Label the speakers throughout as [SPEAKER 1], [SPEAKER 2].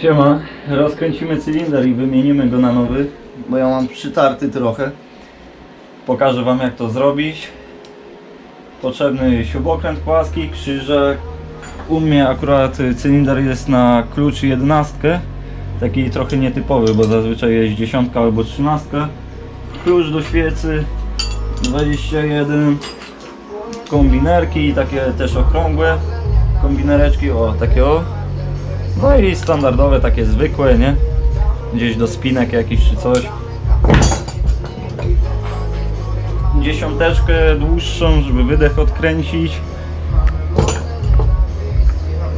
[SPEAKER 1] Siema, rozkręcimy cylinder i wymienimy go na nowy, bo ja mam przytarty trochę. Pokażę Wam jak to zrobić. Potrzebny śrubokręt płaski, krzyżek. U mnie akurat cylinder jest na klucz 11, taki trochę nietypowy, bo zazwyczaj jest 10 albo 13. Klucz do świecy 21, kombinerki takie też okrągłe kombinereczki, o takie o. No i standardowe, takie zwykłe, nie? Gdzieś do spinek jakiś czy coś. Dziesiąteczkę dłuższą, żeby wydech odkręcić.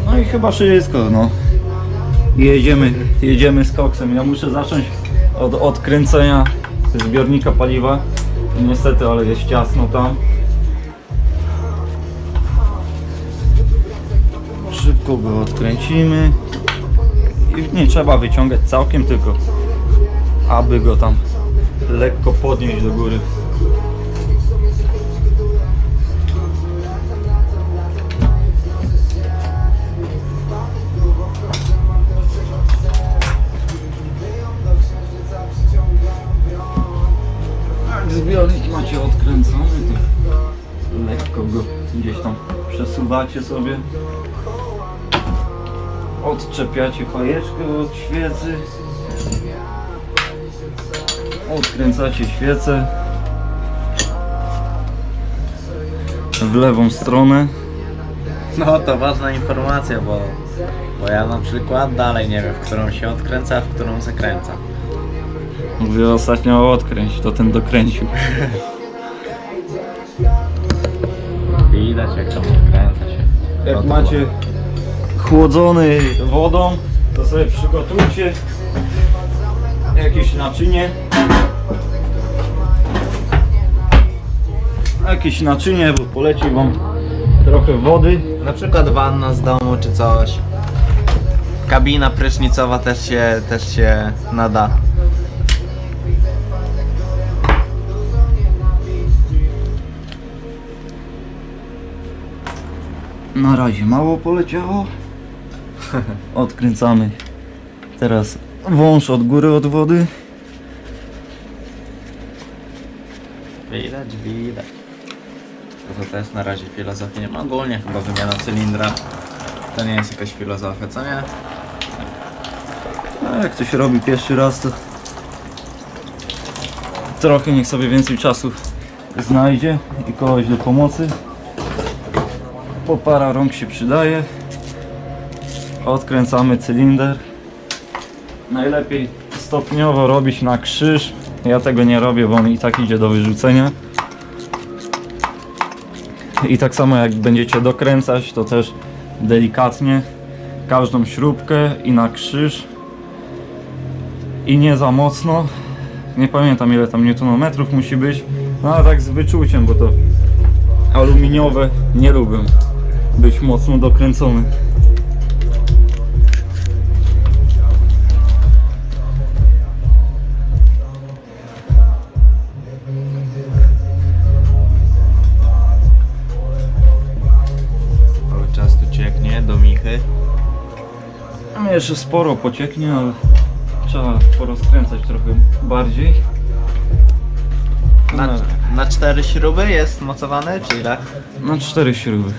[SPEAKER 1] No i chyba wszystko, no. Jedziemy, jedziemy z koksem. Ja muszę zacząć od odkręcenia zbiornika paliwa. Niestety, ale jest ciasno tam. Go odkręcimy. I nie trzeba wyciągać całkiem, tylko aby go tam lekko podnieść do góry. Jak zbiornik macie odkręcony, to lekko go gdzieś tam przesuwacie sobie. Odczepiacie fajeczkę od świecy. Odkręcacie świecę w lewą stronę.
[SPEAKER 2] No to ważna informacja, bo, bo ja na przykład dalej nie wiem, w którą się odkręca, a w którą zakręca.
[SPEAKER 1] Mówię ostatnio odkręć, to ten dokręcił.
[SPEAKER 2] Widać jak to odkręca się.
[SPEAKER 1] Jak
[SPEAKER 2] No
[SPEAKER 1] macie chłodzony wodą, to sobie przygotujcie jakieś naczynie. Jakieś naczynie, bo poleci wam trochę wody.
[SPEAKER 2] Na przykład wanna z domu czy coś. Kabina prysznicowa też się, też się nada.
[SPEAKER 1] Na razie mało poleciało. Odkręcamy. Teraz wąż od góry od wody.
[SPEAKER 2] Widać, widać. To, to też na razie filozofii nie ma. Ogólnie chyba wymiana cylindra to nie jest jakaś filozofia, co nie?
[SPEAKER 1] A jak to się robi pierwszy raz, to trochę niech sobie więcej czasu znajdzie i kogoś do pomocy. Po para rąk się przydaje. Odkręcamy cylinder. Najlepiej stopniowo robić na krzyż. Ja tego nie robię, bo on i tak idzie do wyrzucenia. I tak samo jak będziecie dokręcać, to też delikatnie każdą śrubkę i na krzyż i nie za mocno. Nie pamiętam ile tam newtonometrów musi być. No ale tak z wyczuciem, bo to aluminiowe nie lubię być mocno dokręcone. Tam jeszcze sporo pocieknie, ale trzeba porozkręcać trochę bardziej.
[SPEAKER 2] Na, na cztery śruby jest mocowany, czy ile?
[SPEAKER 1] Na cztery śruby.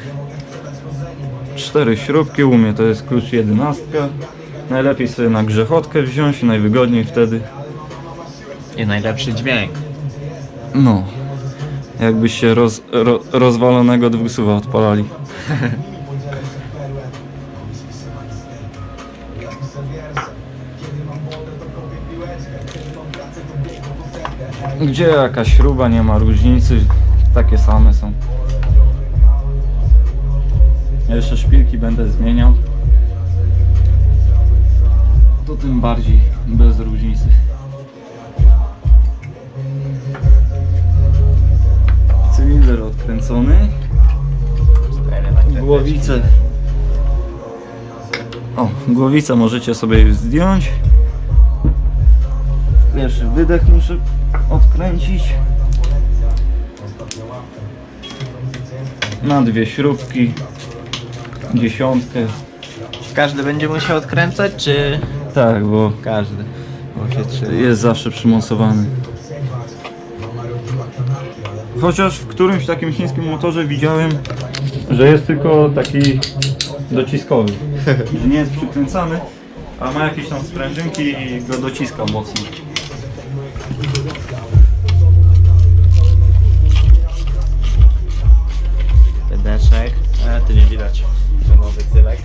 [SPEAKER 1] Cztery śrubki u mnie to jest klucz jedenastka. Najlepiej sobie na grzechotkę wziąć, najwygodniej wtedy.
[SPEAKER 2] I najlepszy dźwięk.
[SPEAKER 1] No, jakbyś się roz, ro, rozwalonego dwusuwa odpalali. Gdzie jakaś śruba, nie ma różnicy, takie same są. Ja jeszcze szpilki będę zmieniał. To tym bardziej bez różnicy. Cylinder odkręcony. Głowice. O, głowicę możecie sobie zdjąć. Pierwszy wydech muszę odkręcić. Na dwie śrubki. Dziesiątkę.
[SPEAKER 2] Każdy będzie musiał odkręcać, czy
[SPEAKER 1] Tak, bo
[SPEAKER 2] każdy? Bo się trzyma.
[SPEAKER 1] jest zawsze przymocowany. Chociaż w którymś takim chińskim motorze widziałem, że jest tylko taki dociskowy. że nie jest przykręcany, a ma jakieś tam sprężynki i go dociska mocno.
[SPEAKER 2] A tu nie widać. To nowy cylek.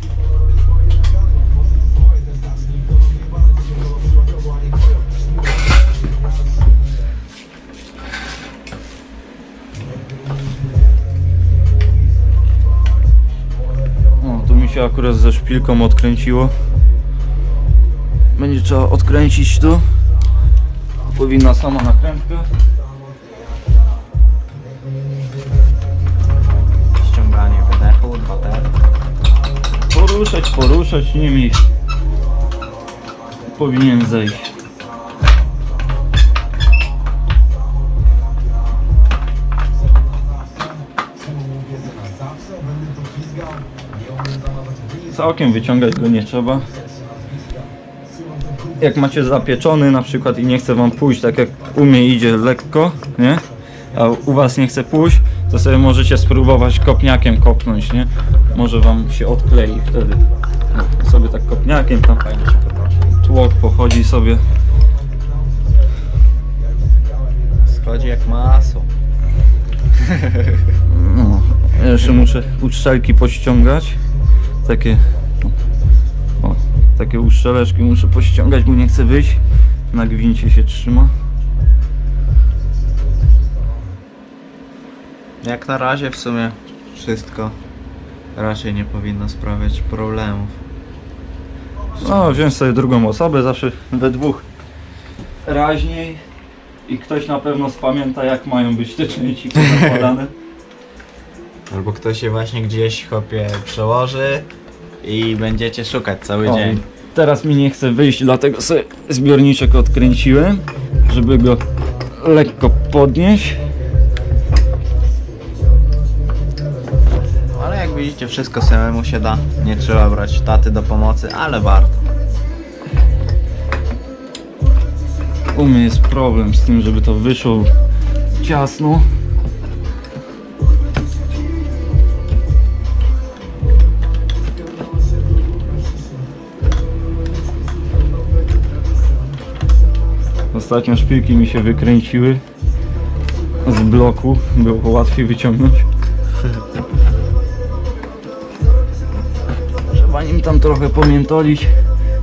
[SPEAKER 1] O, tu mi się akurat ze szpilką odkręciło. Będzie trzeba odkręcić tu. Powinna sama nakrętka. Poruszać, poruszać nimi. Powinien zejść. Całkiem wyciągać go nie trzeba. Jak macie zapieczony na przykład i nie chce wam pójść, tak jak u mnie idzie lekko, nie? A u was nie chce pójść, to sobie możecie spróbować kopniakiem kopnąć, nie? Może wam się odklei wtedy. No, sobie tak kopniakiem tam
[SPEAKER 2] Fajnie się
[SPEAKER 1] tłok pochodzi sobie.
[SPEAKER 2] Schodzi jak masło.
[SPEAKER 1] No, ja jeszcze muszę uszczelki pościągać. Takie. O, takie uszczeleczki muszę pościągać, bo nie chcę wyjść. Na gwincie się trzyma.
[SPEAKER 2] Jak na razie w sumie wszystko raczej nie powinno sprawiać problemów.
[SPEAKER 1] No, wziąć sobie drugą osobę, zawsze we dwóch raźniej. I ktoś na pewno spamięta, jak mają być te części nakładane.
[SPEAKER 2] Albo ktoś się właśnie gdzieś chopie przełoży i będziecie szukać cały
[SPEAKER 1] O,
[SPEAKER 2] dzień.
[SPEAKER 1] Teraz mi nie chce wyjść, dlatego sobie zbiorniczek odkręciłem, żeby go lekko podnieść.
[SPEAKER 2] Widzicie, wszystko samemu się da. Nie trzeba brać taty do pomocy, ale warto.
[SPEAKER 1] U mnie jest problem z tym, żeby to wyszło ciasno. Ostatnio szpilki mi się wykręciły z bloku, było łatwiej wyciągnąć. Tam trochę pomiętolić,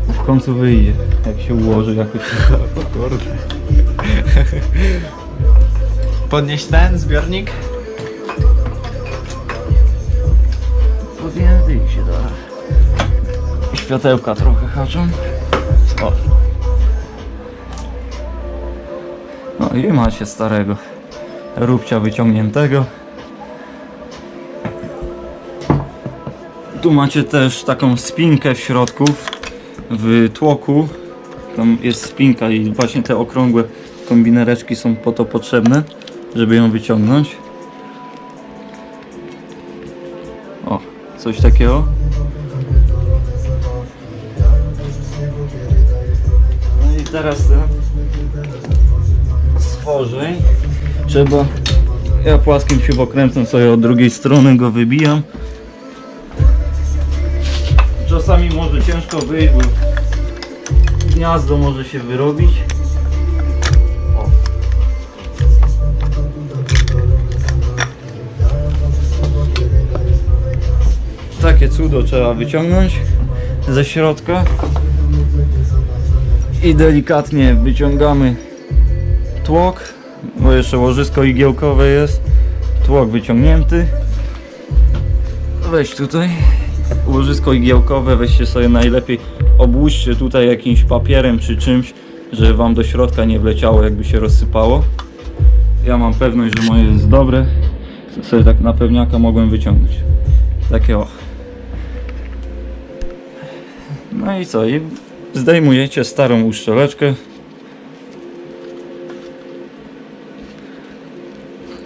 [SPEAKER 1] w końcu wyjdzie, jak się ułoży jakoś.
[SPEAKER 2] Kurde. Podnieść ten zbiornik?
[SPEAKER 1] Wyjść się da. Światełka trochę haczą. O. No i macie starego róbcia wyciągniętego. Tu macie też taką spinkę w środku, w tłoku. Tam jest spinka i właśnie te okrągłe kombinereczki są po to potrzebne, żeby ją wyciągnąć. O, coś takiego. No i teraz stworzeń trzeba. Ja płaskim śrubokrętem sobie od drugiej strony go wybijam. Czasami może ciężko wyjść, bo gniazdo może się wyrobić. O. Takie cudo trzeba wyciągnąć ze środka i delikatnie wyciągamy tłok, bo jeszcze łożysko igiełkowe jest. Tłok wyciągnięty. Weź tutaj łożysko igiełkowe, weźcie sobie najlepiej obłóżcie tutaj jakimś papierem czy czymś, żeby wam do środka nie wleciało, jakby się rozsypało. Ja mam pewność, że moje jest dobre. Sobie tak na pewniaka mogłem wyciągnąć. Takie o. No i co? I zdejmujecie starą uszczeleczkę.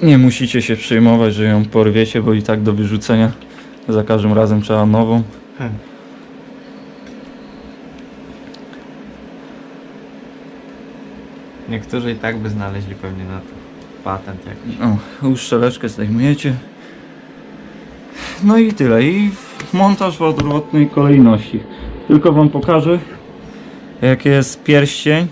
[SPEAKER 1] Nie musicie się przejmować, że ją porwiecie, bo i tak do wyrzucenia za każdym razem trzeba nową. Hmm.
[SPEAKER 2] Niektórzy i tak by znaleźli pewnie na to patent jakiś.
[SPEAKER 1] O, uszczeleczkę zdejmujecie. No i tyle. I montaż w odwrotnej kolejności. Tylko Wam pokażę, jak jest pierścień.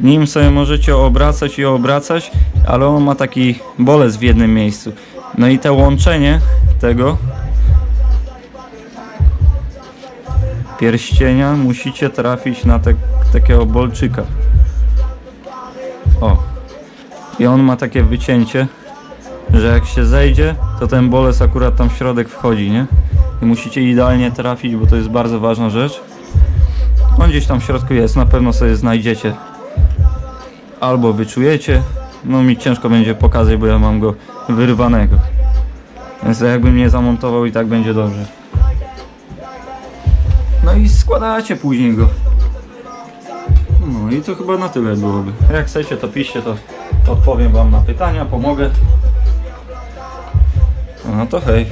[SPEAKER 1] Nim sobie możecie obracać i obracać, ale on ma taki bolec w jednym miejscu. No i to łączenie tego pierścienia musicie trafić na te, takiego bolczyka. O. I on ma takie wycięcie, że jak się zejdzie, to ten bolec akurat tam w środek wchodzi, nie? I musicie idealnie trafić, bo to jest bardzo ważna rzecz. On gdzieś tam w środku jest, na pewno sobie znajdziecie. Albo wyczujecie. No mi ciężko będzie pokazać, bo ja mam go wyrwanego. Więc jakbym nie zamontował i tak będzie dobrze. No i składacie później go. No i to chyba na tyle byłoby. Jak chcecie to piszcie, to odpowiem wam na pytania, pomogę. No to hej.